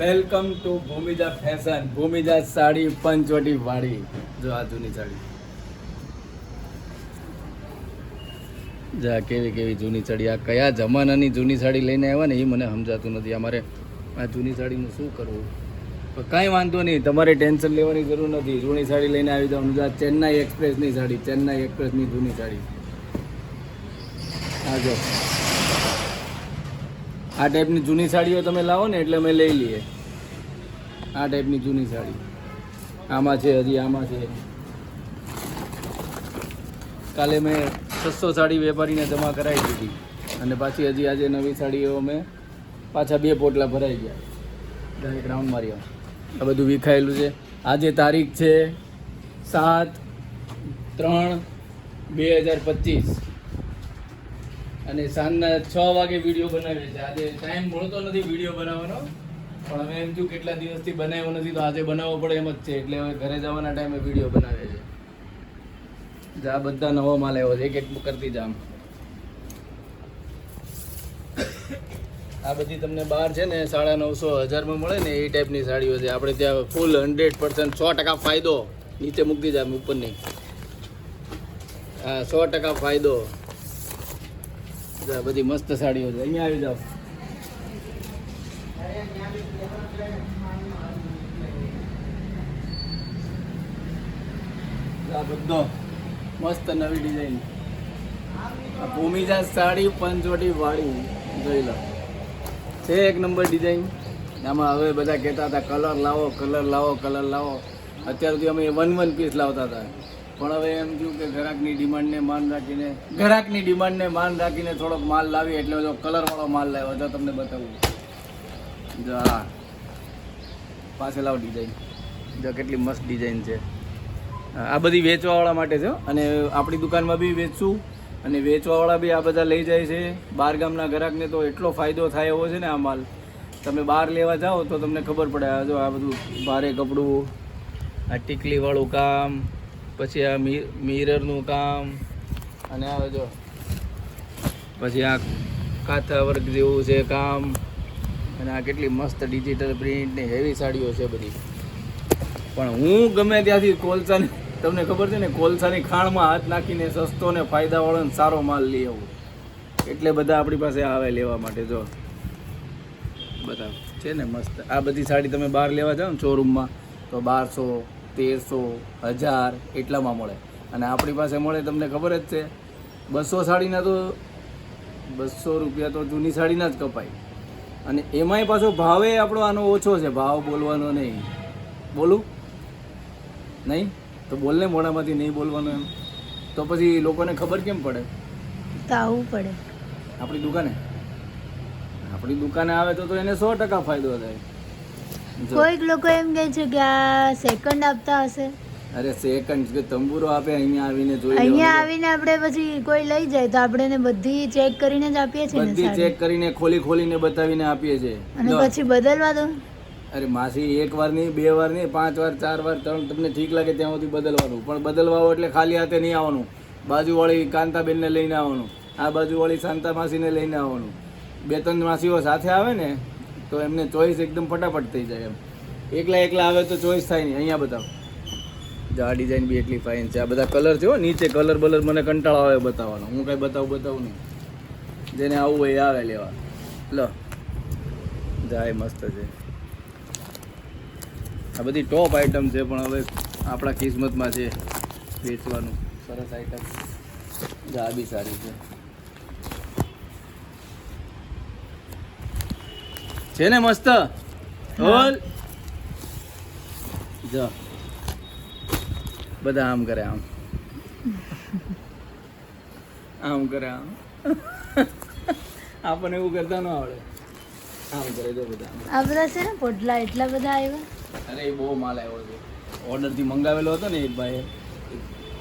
Welcome to Bhumija fashion, Bhumija sari, Panchvati વાળી જો આ જૂની સાડી. જા કેવી કેવી જૂની સાડી, આ કયા જમાનાની જૂની સાડી લઈને આવ્યા ને એ મને સમજાતું નથી. અમારે આ જૂની સાડીનું શું કરવું? કાંઈ વાંધો નહીં, તમારે ટેન્શન લેવાની જરૂર નથી. જૂની સાડી લઈને આવી જવાનું આ ચેન્નાઈ એક્સપ્રેસની સાડી, ચેન્નાઈ એક્સપ્રેસની જૂની સાડી. હા જો. આ ટાઈપની જૂની સાડીઓ તમે લાવો ને એટલે અમે લઈ લઈએ. આ ટાઈપની જૂની સાડી. આમાં છે હજી, આમાં છે કાલે મેં છસો સાડી વેપારીને જમા કરાવી દીધી. અને પાછી હજી આજે નવી સાડીઓ અમે પાછા બે પોટલા ભરાઈ ગયા. ડાયરેક્ટ રાઉન્ડ માર્યો આ બધું વિખાયેલું છે. આજે તારીખ છે સાત ત્રણ બે હજાર પચીસ. અને સાંજના છ વાગે વીડિયો બનાવીએ છીએ આજે ટાઈમ મળતો નથી વીડિયો બનાવવાનો. પણ અમે એમ થયું કેટલા દિવસથી બનાવ્યો નથી, તો આજે બનાવવો પડે એમ જ છે. એટલે હવે ઘરે જવાના ટાઈમે વીડિયો બનાવીએ છીએ જા બધા નવો માલ આવ્યો છે, એક એક કરતી જામ. આ બધી તમને બહાર છે ને, સાડા નવસો, હજારમાં મળે ને, એ ટાઈપની સાડીઓ છે. આપણે ત્યાં ફૂલ હંડ્રેડ પર્સન્ટ સો ટકા ફાયદો. નીચે મૂકી જામ ઉપરની. હા, સો ટકા ફાયદો. જા બધી મસ્ત સાડીઓ છે. અહીંયા આવી જાઓ. આ બધો મસ્ત નવી ડિઝાઇન. આ ભૂમિજા સાડી પંચવટી વાળી, જોઈ લો. છે એક નંબર ડિઝાઇન. આમાં હવે બધા કહેતા હતા કલર લાવો કલર લાવો કલર લાવો. અત્યાર સુધી અમે વન વન પીસ લાવતા હતા. પણ હવે એમ થયું કે ગ્રાહકની ડિમાન્ડને માન રાખીને ગ્રાહકની ડિમાન્ડને માન રાખીને થોડોક માલ લાવી એટલે જો કલરવાળો માલ લાવ્યો, તો તમને બતાવું. જો આ પાસે લાવો ડિઝાઇન જો કેટલી મસ્ત ડિઝાઇન છે. આ બધી વેચવાવાળા માટે છે અને આપણી દુકાનમાં બી વેચશું. અને વેચવાવાળા બી આ બધા લઈ જાય છે. બહાર ગામના ગ્રાહકને તો એટલો ફાયદો થાય એવો છે ને આ માલ. તમે બહાર લેવા જાઓ તો તમને ખબર પડે. જો આ બધું ભારે કપડું, આ ટીકલીવાળું કામ પછી આ મિરરનું કામ અને આ જો, પછી આ કાથા વર્ક જેવું છે કામ અને આ કેટલી મસ્ત ડિજિટલ પ્રિન્ટની હેવી સાડીઓ છે બધી. પણ હું ગમે ત્યાંથી કોલસાની, તમને ખબર છે ને, કોલસાની ખાણમાં હાથ નાખીને સસ્તો ને ફાયદાવાળો ને સારો માલ લઈ આવું. એટલે બધા આપણી પાસે આવે લેવા માટે, જો. બધા છે ને મસ્ત. આ બધી સાડી તમે બહાર લેવા જાઓ ને શોરૂમમાં તો બારસો તેરસો હજાર એટલામાં મળે. અને આપણી પાસે મળે તમને ખબર જ છે બસો સાડીના તો બસો રૂપિયા તો જૂની સાડીના જ કપાય. અને એમાંય પાછો ભાવે આપણો આનો ઓછો છે ભાવ બોલવાનો નહીં. બોલું? નહીં? તો બોલને મોઢામાંથી નહીં બોલવાનું એમ. તો પછી લોકોને ખબર કેમ પડે? આવું આવવું પડે. આપણી દુકાને? આપણી દુકાને આવે તો તો એને સો ટકા ફાયદો થાય. કોઈક લોકો એમ કહે છે કે આ સેકન્ડ આપતા હશે. અરે સેકન્ડ કે તંબુરો આપે અહીંયા આવીને જોઈ અહીંયા આવીને આપણે પછી કોઈ લઈ જાય તો આપણે બધી ચેક કરીને જ આપીએ છીએ બધી ચેક કરીને ખોલી ખોલીને બતાવીને આપીએ છીએ. અને પછી બદલવા દો. અરે માસી એક વાર નહીં બે વાર નહીં પાંચ વાર ચાર વાર ત્રણ તમને ઠીક લાગે ત્યાં સુધી બદલવાનું. પણ બદલવા એટલે ખાલી હાથે નહીં આવવાનું. બાજુવાળી કાંતાબેનને લઈને આવવાનું. આ બાજુવાળી શાંતા માસીને લઈને આવવાનું. બે ત્રણ માસીઓ સાથે આવે ને તો એમને ચોઈસ એકદમ ફટાફટ થઈ જાય એમ. એકલા એકલા આવે તો ચોઈસ થાય નહીં. અહીંયા બતાવો. જો આ ડિઝાઇન બી એટલી ફાઇન છે. આ બધા કલર છે હો, નીચે કલર બલર મને કંટાળો આવે બતાવવાનો. હું કાંઈ બતાવું બતાવું નહીં. જેને આવું હોય આવે લેવા. લો. જાય મસ્ત છે. આ બધી ટોપ આઇટમ છે પણ હવે આપણા કિસ્મતમાં છે. વેચવાનું. સરસ આઇટમ જા બી સારી છે. છે ને મસ્ત? બોલ. જો. બધા આમ કરે આમ. આમ કરે આમ. આપણને એવું કરતા ન આવડે. આમ કરે જો બધા. આ બધા છે ને પોટલા એટલા બધા આવ્યા. અરે એ બહુ માલ આવ્યો છે. ઓર્ડરથી મંગાવેલો હતો ને એક ભાઈએ.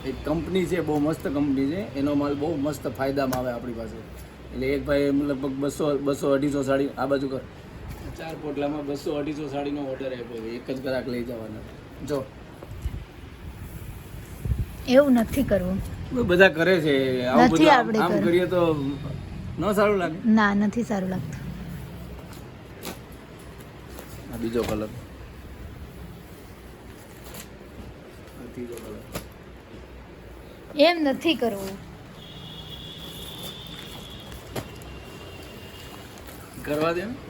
એક કંપની છે બહુ મસ્ત કંપની છે. એનો માલ બહુ મસ્ત ફાયદામાં આવે આપણી પાસે. એટલે એક ભાઈ લગભગ બસો બસો અઢીસો સાડી આ બાજુ કર. ચાર પોટલામાં બસો અઢીસો સાડીનો ઓર્ડર આપ્યો છે. એક જ ગ્રાહક લઈ જવાનો. જો. એવું નથી કરવું. બધા કરે છે. આવું બધું આમ- આપણે આમ કરીએ તો ન સારું લાગે? ના નથી સારું લાગતું. આ બીજો કલર ત્રીજો કલર એમ નથી કરવું. કરવા દે.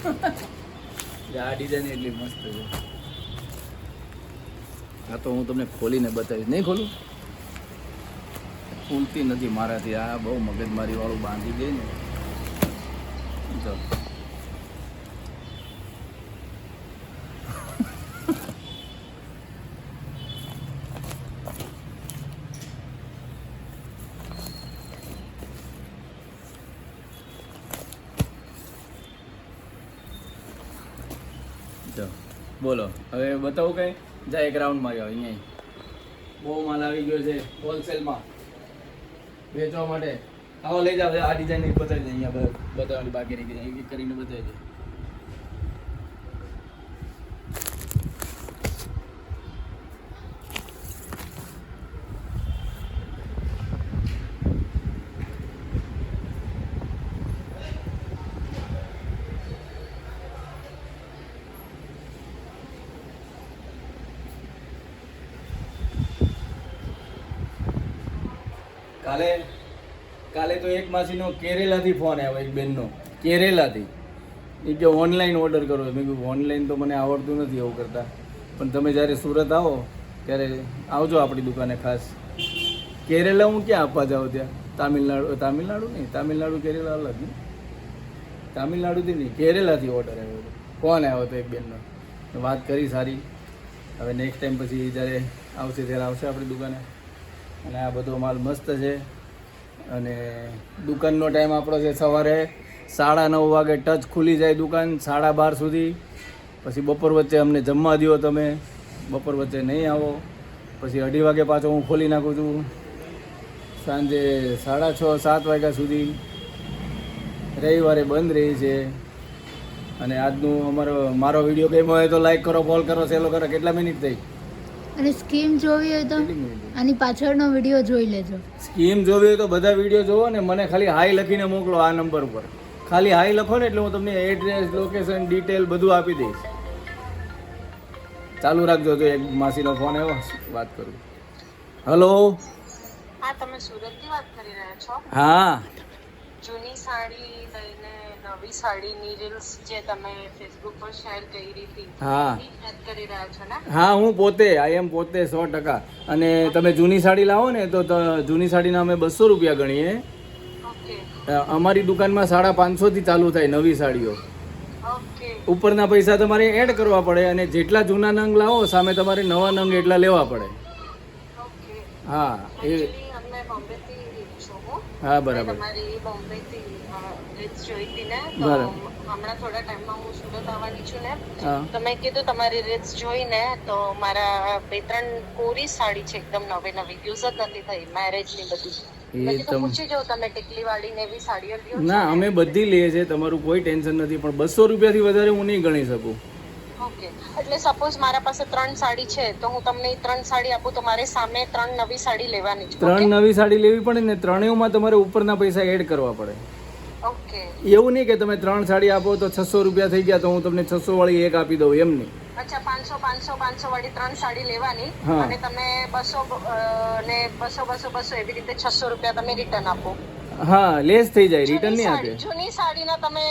આ ડિઝાઇન એટલી મસ્ત આ તો હું તમને ખોલીને બતાવીશ. નહીં ખોલું? ખુલતી નથી મારાથી. આ બહુ મગજમારી વાળું બાંધી દે ને. જો. જો બોલો હવે બતાવું કઈ? જા એક રાઉન્ડ માર્યો અહીંયા. બહુ માલ આવી ગયો છે હોલસેલમાં વેચવા માટે. આવો લઈ જાવ આ ડિઝાઇન બતાવી દે અહીંયા બતાવવાની બાકી રહી ગઈ કરીને બતાવી દે. કાલે કાલે તો એક માસીનો કેરેલાથી ફોન આવ્યો, એક બેનનો. કેરેલાથી. એ કે ઓનલાઈન ઓર્ડર કરો. મેં કીધું ઓનલાઈન તો મને આવડતું નથી એવું કરતા. પણ તમે જ્યારે સુરત આવો, ત્યારે આવજો આપણી દુકાને ખાસ. કેરેલા હું ક્યાં આપવા જાઉં ત્યાં? તામિલનાડુ તામિલનાડુ નહીં. તામિલનાડુ કેરેલા અલગ નહીં તામિલનાડુથી નહીં, કેરેલાથી ઓર્ડર આવ્યો હતો. ફોન આવ્યો હતો એક બેનનો. વાત કરી સારી. હવે નેક્સ્ટ ટાઈમ પછી જ્યારે આવશે, ત્યારે આવશે આપણી દુકાને. અને આ બધો માલ મસ્ત છે. અને દુકાનનો ટાઈમ આપણો છે સવારે સાડા નવ વાગે ટચ ખુલી જાય દુકાન, સાડા બાર સુધી. પછી બપોર વચ્ચે અમને જમવા દો તમે. બપોર વચ્ચે નહીં આવો. પછી અઢી વાગે પાછો હું ખોલી નાખું છું. સાંજે સાડા છ, સાત વાગ્યા સુધી. રવિવારે બંધ રહી છે. અને આજનું અમારો, મારો વીડિયો ગમ્યો હોય તો લાઈક કરો ફોલ કરો સેલો કરો. કેટલા મિનિટ થઈ? અને સ્કીમ જોવી હોય તો આની પાછળનો વીડિયો જોઈ લેજો. સ્કીમ જોવી હોય તો બધા વીડિયો જોવો ને મને ખાલી હાઈ લખીને મોકલો આ નંબર પર ખાલી હાઈ લખો ને એટલે હું તમને એડ્રેસ લોકેશન ડિટેલ બધું આપી દઈશ. ચાલુ રાખજો જો એક માસીનો ફોન આવ્યો. વાત કરું. હલો હા તમે સુરતથી વાત કરી રહ્યા છો? હા. જૂની સાડી લઈને નવી સાડીની રીલ્સ જે તમે ફેસબુક પર શેર કરી હતી હા. વાત કરી રહ્યા છો ને? હા હું પોતે આઈ એમ પોતે સો ટકા. અને તમે જૂની સાડી લાવો ને તો ત- જૂની સાડીના અમે બસો રૂપિયા ગણીએ. અમારી દુકાનમાં સાડા પાંચસોથી ચાલુ થાય નવી સાડીઓ. ઉપરના પૈસા તમારે એડ કરવા પડે અને જેટલા જૂના નંગ લાવો સામે તમારે નવા નંગ એટલા લેવા પડે. હા એ હા. બરાબર. હમણાં થોડા ટાઈમમાં હું સુરત આવવાની છું ને. તો મેં કીધું તમારી રીલ્સ જોઈને તો મારા બે ત્રણ કોરી સાડી છે એકદમ નવી નવી. યુઝ જ નથી થઈ મેરેજની બધી. એ મેં કીધું તમ પૂછી જાઉં તમે ટેકલી વાળી ને લ્યો ના. અમે બધી લઈએ છીએ તમારું કોઈ ટેન્શન નથી પણ બસો રૂપિયાથી વધારે હું નહીં ગણી શકું. ઓકે. એટલે સપોઝ મારા પાસે ત્રણ સાડી છે તો હું તમને ત્રણ સાડી આપું તો મારે સામે ત્રણ નવી સાડી લેવાની છે. ત્રણ નવી સાડી લેવી પડે ને ત્રણેયમાં તમારે ઉપરના પૈસા એડ કરવા પડે. ઓકે. એવું નહીં કે તમે ત્રણ સાડી આપો તો છસો રૂપિયા થઈ ગયા તો હું તમને છસો વાળી એક આપી દઉં એમ નહીં. અચ્છા પાંચસો પાંચસો પાંચસો વાળી ત્રણ સાડી લેવાની અને તમે બસો ને બસો બસો બસો એવી રીતે છસો રૂપિયા તમે રિટર્ન આપો. હા લેસ થઈ જાય રિટર્ન નહીં આપે જૂની સાડીના તમે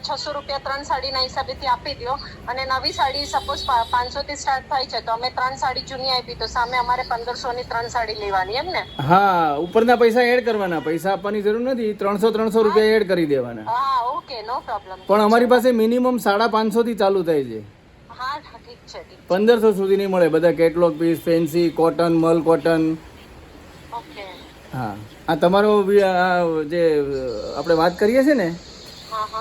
છસો રૂપિયા ત્રણ સાડીના હિસાબેથી આપી દો અને નવી સાડી સપોઝ પાંચસો થી સ્ટાર્ટ થાય છે તો અમે ત્રણ સાડી જૂની આપી તો સામે અમારે 1500 ની ત્રણ સાડી લેવાની એમ ને? હા ઉપરના પૈસા એડ કરવાના. પૈસા આપવાની જરૂર નથી ત્રણસો ત્રણસો રૂપિયા એડ કરી દેવાના. હા ઓકે નો પ્રોબ્લેમ પણ અમારી પાસે મિનિમમ સાડા પાંચસો થી ચાલુ થાય છે. હા હા, ઠીક છે પંદરસો સુધી નહીં મળે. બધા કેટલોગ પીસ ફેન્સી કોટન મલ કોટન ઓકે. હા. આ તમારો જે આપણે વાત કરીએ છીએ ને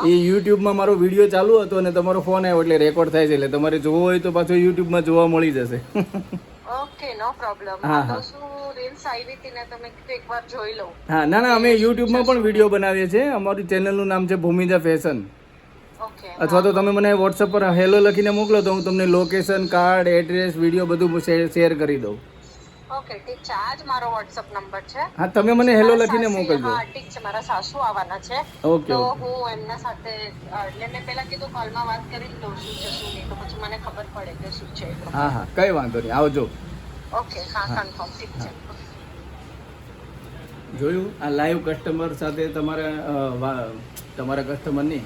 એ યુટ્યુબમાં મારો વીડિયો ચાલુ હતો અને તમારો ફોન આવ્યો એટલે રેકોર્ડ થાય છે એટલે તમારે જોવો હોય તો પાછો યુટ્યુબમાં જોવા મળી જશે. ઓકે નો પ્રોબ્લેમ હા, હા. રીલ્સ આવી હતી ને તમે એકવાર જોઈ લઉં. હા ના ના અમે યુટ્યુબમાં પણ વીડિયો બનાવીએ છીએ. અમારું ચેનલનું નામ છે ભૂમિજા ફેશન અથવા તો તમે મને વોટ્સઅપ પર હેલો લખીને મોકલો તો હું તમને લોકેશન કાર્ડ એડ્રેસ વીડિયો બધું શેર કરી દઉં. ઓકે ઠીક છે. આજ મારો WhatsApp નંબર છે. હા તમે મને હેલો લખીને મોકલજો. હા ઠીક છે મારા સાસુ આવવાના છે. ઓકે તો હું એમના સાથે એટલે મેં પહેલા કીધું કોલમાં વાત કરી લઉં શું છે શું નહીં તો પછી મને ખબર પડે કે શું છે હા હા કઈ વાંધો નહીં આવજો. ઓકે હા કન્ફર્મ ઠીક છે. જોયું આ લાઈવ કસ્ટમર સાથે તમારે તમારા કસ્ટમરની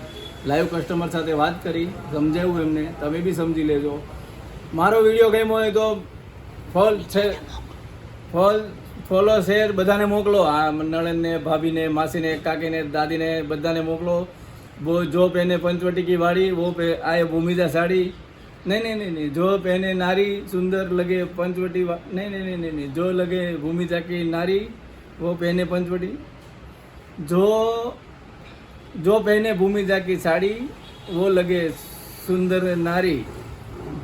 લાઈવ કસ્ટમર સાથે વાત કરી સમજાવ્યું એમને તમે બી સમજી લેજો. મારો વીડિયો ગમ્યો હોય તો ફોલ છે. ફોલ, ફોલો, શેર બધાને મોકલો. આ નણંદને, ભાભીને, માસીને, કાકીને, દાદીને બધાને મોકલો. જો પહેને પંચવટીકી વાળી વો પે આય ભૂમિદા સાડી. નહીં નહીં નહીં નહીં, જો પહેને નારી સુંદર લગે પંચવટી નહીં નહીં નહીં નહીં જો લગે ભૂમિદા કી નારી વો પહેને પંચવટી. જો જો પહેને ભૂમિદા કી સાડી વો લગે સુંદર નારી.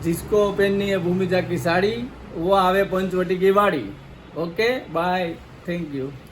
જિસ્કો પહેની ભૂમિદા કી સાડી વો આવે પંચવટી કી વાળી. okay bye. Thank you.